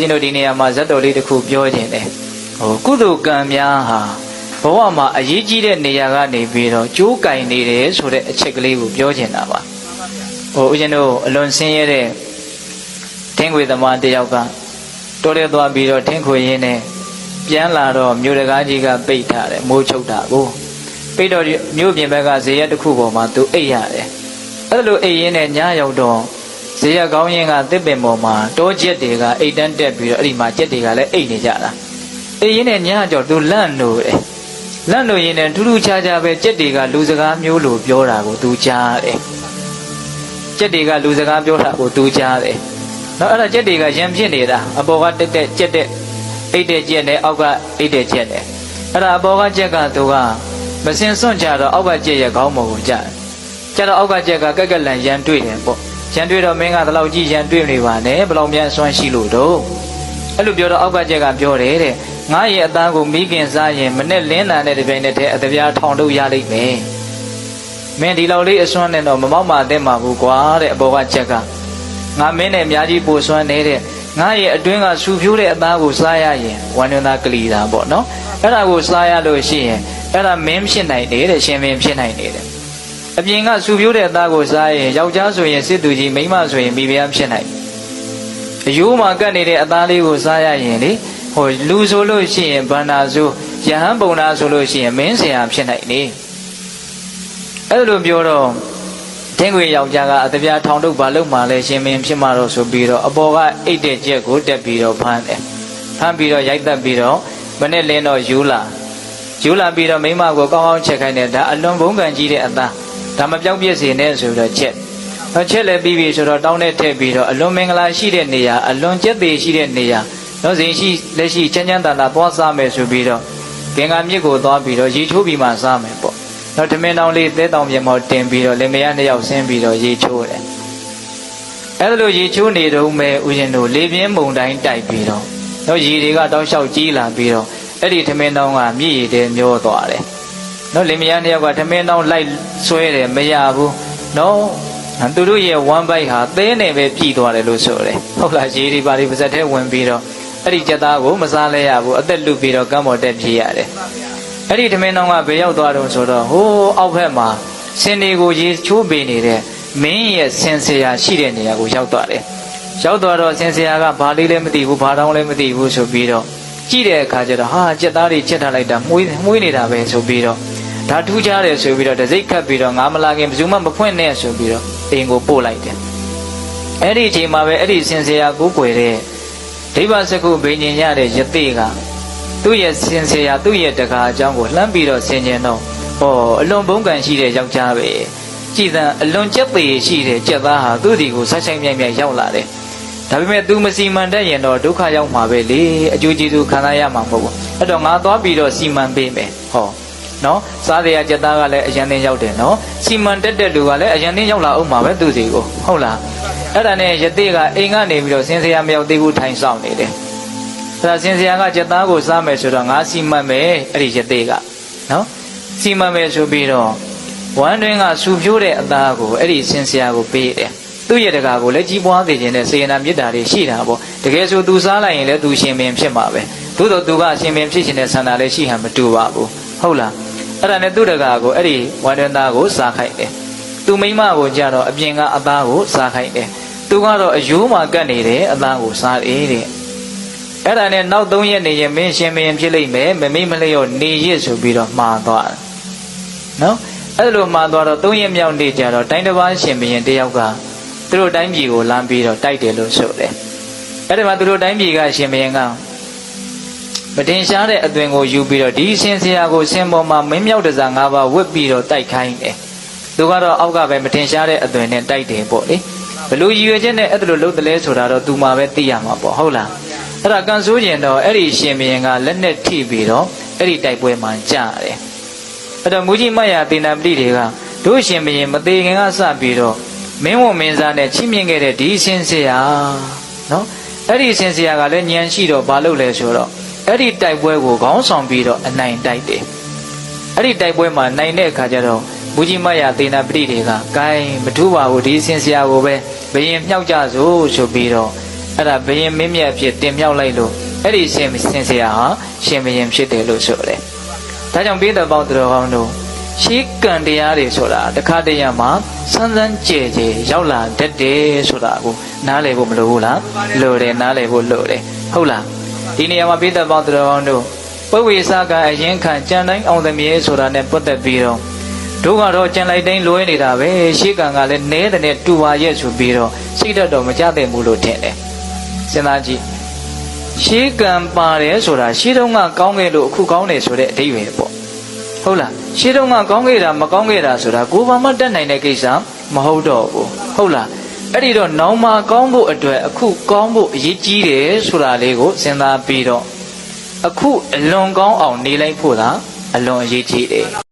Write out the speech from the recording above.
ဦးဇင်းတို့ဒီနေရာမှာဇတ်တော်လေးတစ်ခုပြောခြင်းတယ်ဟိုကုသိုလ်ကံများဟာဘဝမှာအရေးကြီးတဲ့နေရာကနေပြီးတော့ကြိုးကင်နေတယ်ဆိုတဲ့အချက်ကလေးကိုပြောခြင်းတာပါဟိုဦးဇင်းတို့အလွန်ဆင်းရဲတဲ့ထင်းခွေသမားတစ်ယောက်ကတော်ရဲသွားပြီးတော့ထင်းခွေရင်းနဲ့ပြန်လာတော့မြို့တကားကြီးကပိတ်ထားတယ်မိုးချုပ်တာကိုပိတ်တော့မြို့ပြင်ဘက်ကဇေယျတစ်ခုပေါ်မှာသူအိတ်ရတယ်အဲ့လိုအိတ်ရင်းနဲ့ညရောက်တော့ ဇေယျကောင်းရင်ကတစ်ပင်ပေါ်မှာတောကျက်တွေကအိတ်တန်းတက်ပြီးတော့အဲ့ဒီမှာကျက်တွေကလည်းအိတ်နေကြတာအိတ်ရင်းနဲ့ညကြောသူလန့်လို့တယ်လန့်လို့ရင်းနဲ့ထူးထူးခြားခြားပဲကျက်တွေကလူစကားမျိုးလိုပြောတာကိုသူကြားတယ်ကျက်တွေကလူစကားပြောတာကိုသူကြားတယ်နော်အဲ့ဒါကျက်တွေကရံဖြစ်နေတာအပေါ်ကတက်တက်ကျက်တက်အိတ်တဲ့ကျက်နဲ့အောက်ကအိတ်တဲ့ကျက်နဲ့အဲ့ဒါအပေါ်ကကျက်ကသူကမစင်စွန့်ကြတော့အောက်ကကျက်ရဲ့ခေါင်းပေါ်ကိုကြားကျတော့အောက်ကကျက်ကကက်ကက်လန်ရန်တွေ့တယ်ပေါ့ ရန်တွေ့တော့မင်းကတလောက်ကြီးရန်တွေ့နေပါနဲ့ဘယ်လောက်မြန်အစွမ်းရှိလို့တော့အဲ့လိုပြောတော့အောက်ကကျက်ကပြောတယ်တဲ့ငါရဲ့အသားကိုမိခင်စားရင်မနဲ့လင်းတန်တဲ့တပြိုင်နက်တည်းအတပြားထောင်ထုတ်ရလိမ့်မယ်မင်းဒီလောက်လေးအစွမ်းနဲ့တော့မမောက်မာတဲ့မှာဘူးကွာတဲ့အပေါ်ကချက်ကငါမင်းနဲ့အများကြီးပိုစွမ်းနေတဲ့ငါရဲ့အတွင်းကဆူဖြိုးတဲ့အသားကိုစားရရင်ဝမ်းနည်းသားကလီတာပေါ့နော်အဲ့ဒါကိုစားရလို့ရှိရင်အဲ့ဒါမင်းဖြစ်နိုင်တယ်တဲ့ရှင်မင်းဖြစ်နိုင်တယ်တဲ့ အပြင်ကဆူဖြိုးတဲ့အသားကိုစားရင်ယောက်ျားဆိုရင်စစ်သူကြီးမိန်းမဆိုရင်မိဖုရားဖြစ်နိုင်အယိုးမှာကတ်နေတဲ့အသားလေးကိုစားရရင်လေဟိုလူဆိုလို့ရှိရင်ဗန္နာဆိုယဟန်ပုံနာဆိုလို့ရှိရင်မင်းဆရာဖြစ်နိုင်နေအဲ့လိုပြောတော့တင်းခွေယောက်ျားကအတပြားထောင်ထုတ်ဘာလို့မှလဲရှင်မင်းဖြစ်မှာတော့ဆိုပြီးတော့အပေါ်ကအိတ်တဲ့ကြက်ကိုတက်ပြီးတော့ဖမ်းတယ်ဖမ်းပြီးတော့ရိုက်တက်ပြီးတော့မနဲ့လင်းတော့ယူလာယူလာပြီးတော့မိမကိုကောင်းကောင်းချက်ခိုင်းတယ်ဒါအလွန်ဘုံကံကြီးတဲ့အသား ဒါမပြောက်ပြည့်စေနဲ့ဆိုပြီးတော့ချက်တော့ချက်လည်းပြီးပြီဆိုတော့တောင်းနဲ့ထည့်ပြီးတော့အလွန်မင်္ဂလာရှိတဲ့နေရာအလွန်ကျက်သေးရှိတဲ့နေရာတော့ဇင်ရှိလက်ရှိချမ်းချမ်းသာသာသွားစားမယ်ဆိုပြီးတော့ကင်္ဂါမြစ်ကိုသွားပြီးတော့ရေချိုးပြီးမှစားမယ်ပေါ့တော့ထမင်းတောင်လေးသဲတောင်ပြင်ပေါ်တင်ပြီးတော့လင်မယားနှစ်ယောက်ဆင်းပြီးတော့ရေချိုးတယ်အဲ့လိုရေချိုးနေတော့မဲ့ဦးဇင်းတို့လေပြင်းမုန်တိုင်းတိုက်ပြီးတော့တော့ရေတွေကတောက်လျှောက်ကြီးလာပြီးတော့အဲ့ဒီထမင်းတောင်ကမြည်ရည်တဲမျောသွားတယ် နော်လင်မယားနှစ်ယောက်ကထမင်းတောင်လိုက်ဆွဲတယ်မရဘူးနော်သူတို့ရဲ့ဝမ်းပိုက်ဟာသဲနဲ့ပဲပြည်သွားတယ်လို့ဆိုတယ်ဟုတ်လားရေတွေပါတွေပါဇက်ထဲဝင်ပြီးတော့အဲ့ဒီကြက်သားကိုမစားလဲရဘူးအသက်လူပြီးတော့ကမ်းပေါ်တက်ပြေးရတယ်အဲ့ဒီထမင်းတောင်ကဘယ်ရောက်သွားတော့ဆိုတော့ဟိုးအောက်ဘက်မှာစင်တွေကိုရေချိုးပေးနေတဲ့မင်းရဲ့ဆင်ဆရာရှိတဲ့နေရာကိုရောက်သွားတယ်ရောက်သွားတော့ဆင်ဆရာကဘာလေးလည်းမသိဘူးဘာတောင်းလည်းမသိဘူးဆိုပြီးတော့ကြည့်တဲ့အခါကျတော့ဟာကြက်သားတွေချက်ထားလိုက်တာမှုေးမှုေးနေတာပဲဆိုပြီးတော့ ဒါထူးခြားတယ်ဆိုပြီးတော့တစိ့ခတ်ပြီးတော့ငါမလာခင်ဘယ်သူမှမဖွင့်နဲ့ဆိုပြီးတော့အိမ်ကိုပို့လိုက်တယ်အဲ့ဒီအချိန်မှာပဲအဲ့ဒီဆင်ဆရာကိုကိုွယ်တဲ့ဒိဗ္ဗစကုဘိညာဉ်ရတဲ့ယသိကသူ့ရဲ့ဆင်ဆရာသူ့ရဲ့တကားအကြောင်းကိုလှမ်းပြီးတော့ဆင်ခြင်တော့ဩအလွန်ဘုံကံရှိတဲ့ယောက်ျားပဲကြည်သံအလွန်ကြက်သေးရှိတဲ့ကြက်သားဟာသူ့ဒီကိုဆက်ဆိုင်မြိုင်မြိုင်ရောက်လာတယ်ဒါပေမဲ့ तू မစီမံတတ်ရင်တော့ဒုက္ခရောက်မှာပဲလေအကျိုးကျေးဇူးခံစားရမှာမဟုတ်ဘူးအဲ့တော့ငါသွားပြီးတော့စီမံပေးမယ်ဟော နော်စားတဲ့အကြက်သားကလည်းအရန်တင်းရောက်တယ်နော်စီမံတက်တဲ့လူကလည်းအရန်တင်းရောက်လာအောင်မှာပဲသူစီကိုဟုတ်လားအဲ့ဒါနဲ့ယတိကအိမ်ကနေပြီးတော့ဆင်းဆရာမရောက်သေးဘူးထိုင်ဆောင်နေတယ်အဲ့ဒါဆင်းဆရာကကြက်သားကိုစားမယ်ဆိုတော့ငါစီမံမယ်အဲ့ဒီယတိကနော်စီမံမယ်ဆိုပြီးတော့ဝမ်းတွင်းကဆူဖြိုးတဲ့အသားကိုအဲ့ဒီဆင်းဆရာကိုပေးတယ်သူ့ရဲ့တကာကိုလည်းကြီးပွားစေခြင်းနဲ့စေရနာမေတ္တာတွေရှိတာပေါ့တကယ်ဆိုသူစားလိုက်ရင်လည်းသူရှင်ပင်ဖြစ်မှာပဲသို့တော့သူကရှင်ပင်ဖြစ်ခြင်းနဲ့ဆန္ဒလည်းရှိဟန်မတူပါဘူးဟုတ်လား အဲ့ဒါနဲ့သူ့တကာကိုအဲ့ဒီဝမ်းတွင်းသားကိုစားခိုက်တယ်သူမိမကိုကြတော့အပြင်ကအသားကိုစားခိုက်တယ်သူကတော့အယိုးမှာကတ်နေတယ်အသားကိုစားတယ်တဲ့အဲ့ဒါနဲ့နောက်၃ရက်နေရင်မင်းရှင်မင်းဖြစ်လိမ့်မယ်မမိမလျော့နေရစ်ဆိုပြီးတော့မှားသွားတယ်နော်အဲ့လိုမှားသွားတော့၃ရက်မြောက်နေကြတော့တိုင်းတစ်ပါးရှင်မင်းတယောက်ကသူတို့တိုင်းပြည်ကိုလမ်းပြီးတော့တိုက်တယ်လို့ဆိုတယ်အဲ့ဒီမှာသူတို့တိုင်းပြည်ကရှင်မင်းက မတင်ရှားတဲ့အသွင်ကိုယူပြီးတော့ဒီရှင်ဆရာကိုဆင်ပေါ်မှာမင်းမြောက်တစား၅ပါးဝတ်ပြီးတော့တိုက်ခိုင်းတယ်သူကတော့အောက်ကပဲမတင်ရှားတဲ့အသွင်နဲ့တိုက်တယ်ပေါ့လေဘလို့ရည်ရွယ်ချက်နဲ့အဲ့ဒါလိုလုပ်တယ်လဲဆိုတာတော့သူမှပဲသိရမှာပေါ့ဟုတ်လားအဲ့ဒါကန်ဆိုးကျင်တော့အဲ့ဒီရှင်ဘရင်ကလက်နဲ့ထိပြီးတော့အဲ့ဒီတိုက်ပွဲမှာကြာတယ်အဲ့တော့မူကြီးမတ်ရတေနာပတိတွေကတို့ရှင်ဘရင်မသေးခင်ကစပြီးတော့မင်းဝမင်းသားနဲ့ချိမြင့်ခဲ့တဲ့ဒီဆင်းဆရာနော်အဲ့ဒီဆင်းဆရာကလည်းညံရှိတော့ဘာလုပ်လဲဆိုတော့ အဲ့ဒီတိုက်ပွဲကိုခေါင်းဆောင်ပြီးတော့အနိုင်တိုက်တယ်အဲ့ဒီတိုက်ပွဲမှာနိုင်တဲ့အခါကျတော့မူကြီးမရသေနာပတိတွေကဂိုင်းမထူးပါဘူးဒီဆင်ဆရာကိုပဲဘယင်မြောက်ကြစို့ဆိုပြီးတော့အဲ့ဒါဘယင်မင်းမြတ်ဖြစ်တင်မြောက်လိုက်လို့အဲ့ဒီရှင်စင်စရာဟာရှင်ဘယင်ဖြစ်တယ်လို့ဆိုတယ်ဒါကြောင့်ပိဿပေါင်းသူတော်ကောင်းတို့ရှိကံတရားတွေဆိုတာတခါတည်းရမှာစမ်းစမ်းကြဲကြဲရောက်လာတတ်တယ်ဆိုတာကိုနားလည်ဖို့မလိုဘူးလားလိုတယ်နားလည်ဖို့လိုတယ်ဟုတ်လား ဒီနေရာမှာပိဿပေါင်းသူတော်ကောင်းတို့ပဝေစကအရင်ခံကြံတိုင်းအောင်သမီးဆိုတာနဲ့ပတ်သက်ပြီးတော့တို့ကတော့ကြံလိုက်တိုင်းလွဲနေတာပဲရှေးကံကလည်းနဲတဲ့နဲ့တူပါရဲ့ဆိုပြီးတော့စိတ်ဓာတ်တော့မကြတဲ့ဘူးလို့ထင်တယ်စဉ်းစားကြည့်ရှေးကံပါတယ်ဆိုတာရှေးတုန်းကကောင်းခဲ့လို့အခုကောင်းတယ်ဆိုတဲ့အဓိပ္ပာယ်ပေါ့ဟုတ်လားရှေးတုန်းကကောင်းခဲ့တာမကောင်းခဲ့တာဆိုတာကိုယ်ဘာမှတတ်နိုင်တဲ့ကိစ္စမဟုတ်တော့ဘူးဟုတ်လား အဲ့ဒီတော့နောင်မှာကောင်းဖို့အတွက်အခုကောင်းဖို့အရေးကြီးတယ်ဆိုတာလေးကိုစဉ်းစားပြီးတော့အခုအလွန်ကောင်းအောင်နေလိုက်ဖို့သာအလွန်အရေးကြီးတယ်